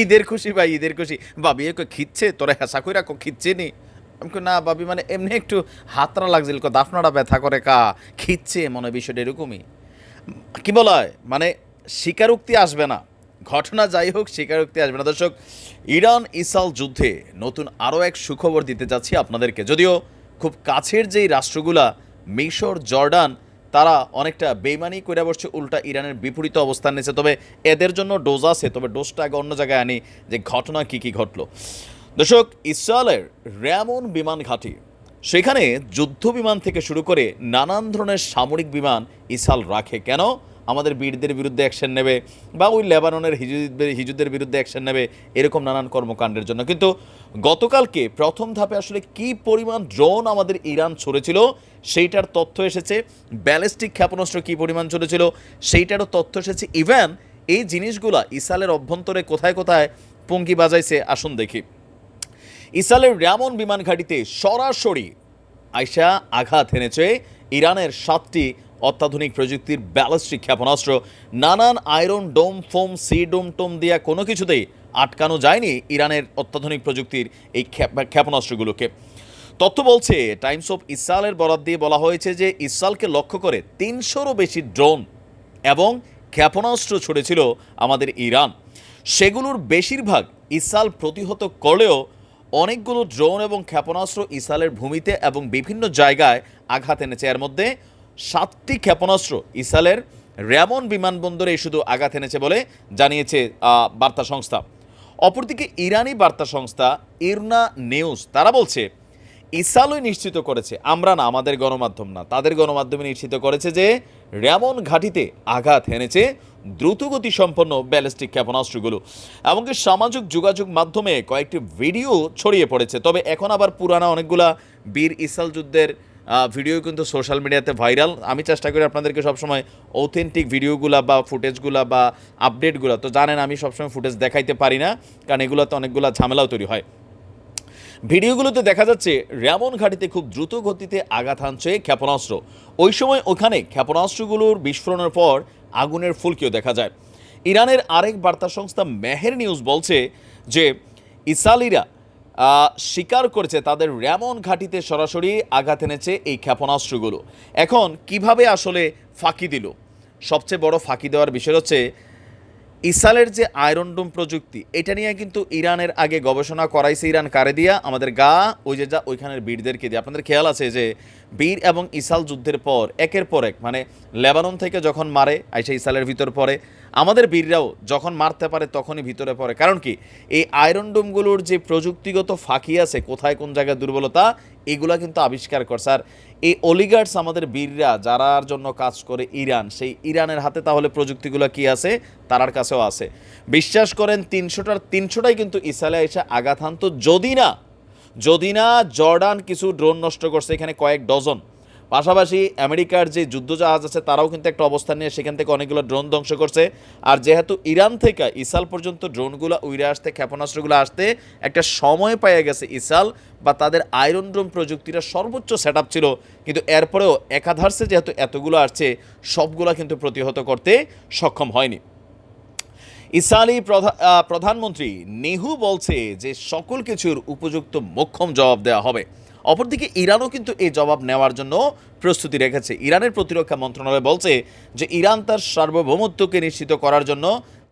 ঈদের খুশি ভাই, ঈদের খুশি। বাবি এ কই খিচ্ছে তোরা হেসা কইরা কো খিচ্ছে নি? আমি না বাবি মানে এমনি একটু হাতরা লাগছিল কো দাফনাটা ব্যথা করে কা খিচ্ছে মনে বিষয়টা এরকমই। কি বলা হয় মানে স্বীকারোক্তি আসবে না। ঘটনা যাই হোক, স্বীকারোক্তি আসবে না। দর্শক, ইরান ইসাল যুদ্ধে নতুন আরও এক সুখবর দিতে যাচ্ছি আপনাদেরকে। যদিও খুব কাছের যেই রাষ্ট্রগুলা, মিশর, জর্ডান তারা অনেকটা বেইমানি করে বসছে, উল্টা ইরানের বিপরীত অবস্থান নিয়েছে তবে এদের জন্য ডোজ আছে, তবে ডোজটা আগে অন্য জায়গায় আনি যে ঘটনা কি কি ঘটলো। দর্শক, ইসরায়েলের র্যামন বিমান ঘাঁটি, সেখানে যুদ্ধ বিমান থেকে শুরু করে নানান ধরনের সামরিক বিমান ইসাল রাখে। কেন? আমাদের বীরদের বিরুদ্ধে অ্যাকশন নেবে বা ওই লেবাননের হিজুদের হিজুদের বিরুদ্ধে অ্যাকশন নেবে, এরকম নানান কর্মকাণ্ডের জন্য। কিন্তু গতকালকে প্রথম ধাপে আসলে কি পরিমাণ ড্রোন আমাদের ইরান ছড়েছিল, সেইটার তথ্য এসেছে। ব্যালিস্টিক ক্ষেপণাস্ত্র কি পরিমাণ চলেছিল সেইটারও তথ্য এসেছে। ইভেন, এই জিনিসগুলা ইসালের অভ্যন্তরে কোথায় কোথায় পঙ্কি বাজাইছে, আসুন দেখি। ইসরায়েলের র্যামন বিমান ঘাঁটিতে সরাসরি আইসা আঘাত এনেছে ইরানের সাতটি অত্যাধুনিক প্রযুক্তির ব্যালিস্টিক ক্ষেপণাস্ত্র, নানান আয়রন ডোম, ফোম, সি ডোম, টোম দিয়া কোনো কিছুতেই আটকানো যায়নি ইরানের অত্যাধুনিক প্রযুক্তির এই ক্ষেপ- ক্ষেপণাস্ত্রগুলোকে। তথ্য বলছে, টাইমস অফ ইসরায়েলের বরাদ দিয়ে বলা হয়েছে যে ইসরায়েলকে লক্ষ্য করে তিনশোরও বেশি ড্রোন এবং ক্ষেপণাস্ত্র ছুড়েছিল আমাদের ইরান। সেগুলোর বেশিরভাগ ইসরায়েল প্রতিহত করলেও অনেকগুলো ড্রোন এবং ক্ষেপণাস্ত্র ইসরায়েলের ভূমিতে এবং বিভিন্ন জায়গায় আঘাত এনেছে। এর মধ্যে সাতটি ক্ষেপণাস্ত্র ইসরায়েলের র্যামন বিমানবন্দরে শুধু আঘাত এনেছে বলে জানিয়েছে বার্তা সংস্থা। অপরদিকে ইরানি বার্তা সংস্থা ইরনা নিউজ, তারা বলছে ইসালই নিশ্চিত করেছে, আমরা না, আমাদের গণমাধ্যম না, তাদের গণমাধ্যমে নিশ্চিত করেছে যে র্যামন ঘাটিতে আঘাত হেনেছে দ্রুতগতি সম্পন্ন ব্যালিস্টিক ক্ষেপণাস্ত্রগুলো। এমনকি সামাজিক যোগাযোগ মাধ্যমে কয়েকটি ভিডিও ছড়িয়ে পড়েছে। তবে এখন আবার পুরানা অনেকগুলা বীর ইসাল যুদ্ধের ভিডিও কিন্তু সোশ্যাল মিডিয়াতে ভাইরাল আমি চেষ্টা করি আপনাদেরকে সবসময় অথেন্টিক ভিডিওগুলা বা ফুটেজগুলা বা আপডেটগুলো তো জানেন আমি সবসময় ফুটেজ দেখাইতে পারি না, কারণ এগুলোতে অনেকগুলা ঝামেলাও তৈরি হয়। ভিডিওগুলোতে দেখা যাচ্ছে র্যামন ঘাটিতে খুব দ্রুত গতিতে আঘাত হানছে ক্ষেপণাস্ত্র। ওই সময় ওখানে ক্ষেপণাস্ত্রগুলোর বিস্ফোরণের পর আগুনের ফুলকিও দেখা যায়। ইরানের আরেক বার্তা সংস্থা মেহের নিউজ বলছে যে, ইসালিরা স্বীকার করেছে তাদের র্যামন ঘাটিতে সরাসরি আঘাত এনেছে এই ক্ষেপণাস্ত্রগুলো। এখন কীভাবে আসলে ফাঁকি দিল? সবচেয়ে বড় ফাঁকি দেওয়ার বিষয় হচ্ছে ইসালের যে আয়রন ডোম প্রযুক্তি, এটা নিয়ে কিন্তু ইরানের আগে গবেষণা করাইছে ইরান কারে দিয়া আমাদের গা, ওই যে যা ওইখানের বীরদেরকে দিয়ে। আপনাদের খেয়াল আছে যে বীর এবং ইসাল যুদ্ধের পর, একের পর এক মানে লেবানন থেকে যখন মারে, আইসা ইসালের ভিতর পড়ে আমাদের বীররাও যখন মারতে পারে তখনই ভিতরে পড়ে। কারণ কি? এই আয়রন ডোমগুলোর যে প্রযুক্তিগত ফাঁকি আছে, কোথায় কোন জায়গায় দুর্বলতা, এগুলা কিন্তু আবিষ্কার করছে। আর এই অলিগার্ডস আমাদের বীররা, যারার জন্য কাজ করে ইরান, সেই ইরানের হাতে তাহলে প্রযুক্তিগুলো কি আছে? তারার কাছেও আছে। বিশ্বাস করেন, তিনশোটার তিনশোটাই কিন্তু ইসালে এসে আঘাত হানত। যদি না যদি না জর্ডান কিছু ড্রোন নষ্ট করছে, এখানে কয়েক ডজন। পাশাপাশি আমেরিকার যে যুদ্ধজাহাজ আছে, তারাও কিন্তু একটা অবস্থান নিয়ে সেখান থেকে অনেকগুলো ড্রোন ধ্বংস করছে। আর যেহেতু ইরান থেকে ইসাল পর্যন্ত ড্রোনগুলো উইরে আসতে, ক্ষেপণাস্ত্রগুলো আসতে একটা সময় পেয়ে গেছে ইসাল বা তাদের আয়রন ড্রোন প্রযুক্তিটা সর্বোচ্চ সেট ছিল। কিন্তু এরপরেও একাধারসে যেহেতু এতগুলো আসছে, সবগুলো কিন্তু প্রতিহত করতে সক্ষম হয়নি। প্রধা- প্রধানমন্ত্রী নেহু বলছে যে সকল কিছুর উপযুক্ত মোক্ষম জবাব দেওয়া হবে। অপরদিকে ইরানও কিন্তু এই জবাব নেওয়ার জন্য প্রস্তুতি রেখেছে। ইরানের প্রতিরক্ষা মন্ত্রণালয় বলছে যে, ইরান তার সার্বভৌমত্বকে নিশ্চিত করার জন্য